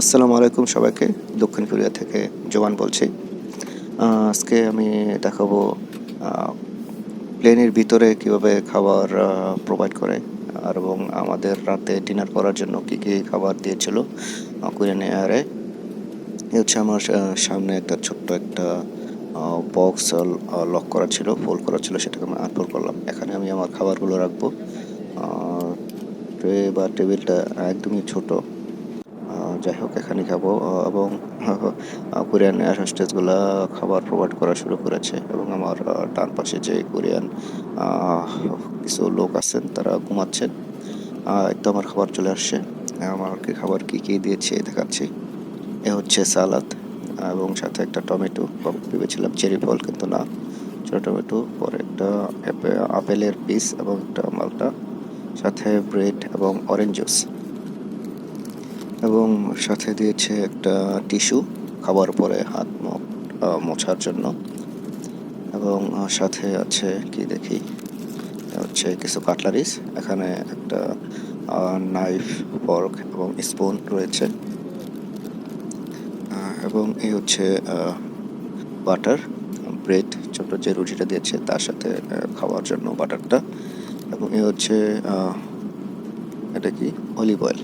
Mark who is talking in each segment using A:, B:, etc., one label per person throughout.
A: আসসালামু আলাইকুম সবাইকে। দক্ষিণ কোরিয়া থেকে জোয়ান বলছি। আজকে আমি দেখাবো প্লেনের ভিতরে কীভাবে খাবার প্রোভাইড করে আর এবং আমাদের রাতে ডিনার করার জন্য কি কি খাবার দিয়েছিল কোরিয়ান এয়ারে। এই হচ্ছে আমার সামনে একটা ছোট্ট একটা বক্স লক করা ছিল ফোল্ড করা ছিল, সেটাকে আমি আনফোল্ড করলাম। এখানে আমি আমার খাবারগুলো রাখব। ট্রে বা টেবিলটা একদমই ছোট। যাই হোক এখানে খাব এবং কোরিয়ান এয়ার খাবার প্রোভাইড করা শুরু করেছে, এবং আমার ডান পাশে যে কোরিয়ান কিছু লোক আছেন, তারা ঘুমাচ্ছেন। তো আমার খাবার চলে আসছে। আমাকে খাবার কি কি দিয়েছে দেখাচ্ছি। এ হচ্ছে সালাদ, এবং সাথে একটা টমেটো। ভেবেছিলাম চেরি ফল কিন্তু না। ছোটো টমেটো, পরে একটা আপেলের পিস এবং একটা মালটা। সাথে ব্রেড এবং অরেঞ্জ জুস এবং সাথে দিয়েছে একটা টিস্যু খাবার পরে হাত মুখ মোছার জন্য। এবং সাথে আছে, কি দেখি হচ্ছে কিছু কাটলারিস। এখানে একটা নাইফ ফর্ক এবং স্পুন রয়েছে। এবং এই হচ্ছে বাটার ব্রেড ছোট যে রুটিটা দিয়েছে, তার সাথে খাওয়ার জন্য বাটারটা এবং এ হচ্ছে এটা কি অলিভ অয়েল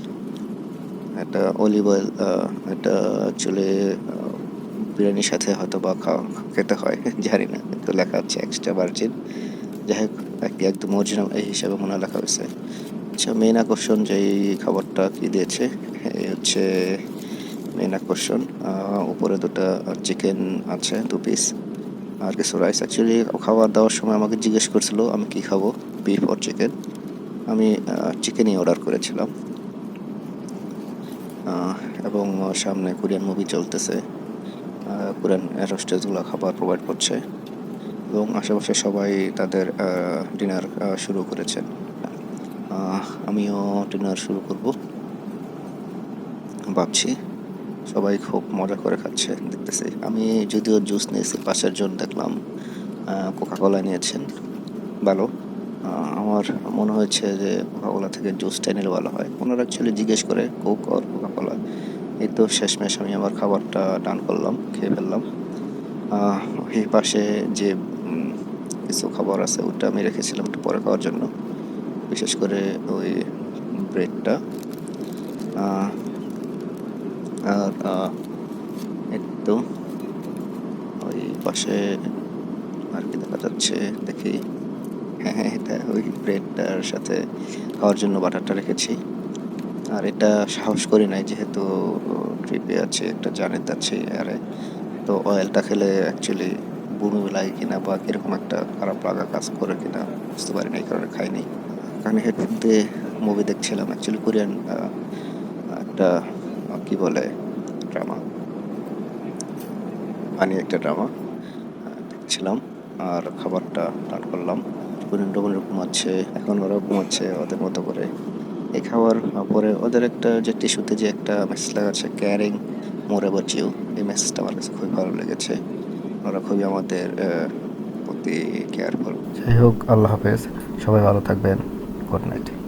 A: এটা অলিভ অয়েল এটা অ্যাকচুয়ালি বিরিয়ানির সাথে হয়তো বা খাওয়া, খেতে হয়, জানি না, কিন্তু লেখা আছে এক্সট্রা ভার্জিন যাই হোক এক- একদম অরিজিনাল এই হিসাবে মনে লেখা হয়েছে। আচ্ছা মেন আকর্ষণ যে খাবারটা কি দিয়েছে, এই হচ্ছে মেন আকর্ষণ উপরে দুটো চিকেন আছে দু পিস আর কিছু রাইস অ্যাকচুয়ালি খাবার দেওয়ার সময় আমাকে জিজ্ঞেস করছিল, আমি কি খাব বিফ অর চিকেন আমি চিকেনই অর্ডার করেছিলাম। এবং সামনে কোরিয়ান মুভি চলতেছে। কোরিয়ান এয়ার হোস্টেসগুলো খাবার প্রোভাইড করছে। এবং আশেপাশে সবাই তাদের ডিনার শুরু করেছেন আমিও ডিনার শুরু করব। ভাবছি সবাই খুব মজা করে খাচ্ছে, দেখতেছি। আমি যদিও জুস নিয়েছি, পাশের জন দেখলাম কোকা কোলা নিয়েছেন। ভালো। আমার মনে হয়েছে যে কোকা কোলা থেকে জুসটা নিলে ভালো হয়। ওনারা অ্যাকচুয়ালি জিজ্ঞেস করে কোক আর এই তো শেষমেশ আমি আমার খাবারটা ডান করলাম, খেয়ে ফেললাম। এই পাশে যে কিছু খাবার আছে ওটা আমি রেখেছিলাম একটু পরে খাওয়ার জন্য। বিশেষ করে ওই ব্রেডটা। আর তো ওই পাশে আর কি দেখা যাচ্ছে, দেখি। হ্যাঁ হ্যাঁ এটা ওই ব্রেডটার সাথে খাওয়ার জন্য বাটারটা রেখেছি। আর এটা সাহস করি নাই, যেহেতু ট্রিপে আছে, একটা জানের আছে, আরে তো অয়েলটা খেলে অ্যাকচুয়ালি বমি লাগে কিনা বা কীরকম একটা খারাপ লাগা কাজ করে কিনা বুঝতে পারি না এই কারণে খাইনি কারণ হেডফোন দিয়ে মুভি দেখছিলাম অ্যাকচুয়ালি কোরিয়ান একটা কি বলে ড্রামা ফানি একটা ড্রামা দেখছিলাম আর খাবারটা টান করলাম। কোরিয়ান ডোমনের ঘুমাচ্ছে এখন ওরা ঘুমাচ্ছে ওদের মতো করে। এই খাওয়ার পরে ওদের একটা যে টিস্যুতে যে একটা মেসেজ লেখা আছে ক্যারিং মোর অ্যাবাউট ইউ এই মেসেজটা আমার কাছে খুবই ভালো লেগেছে। ওরা খুবই আমাদের প্রতি কেয়ারফুল
B: যাই হোক, আল্লাহ হাফেজ। সবাই ভালো থাকবেন। Good night.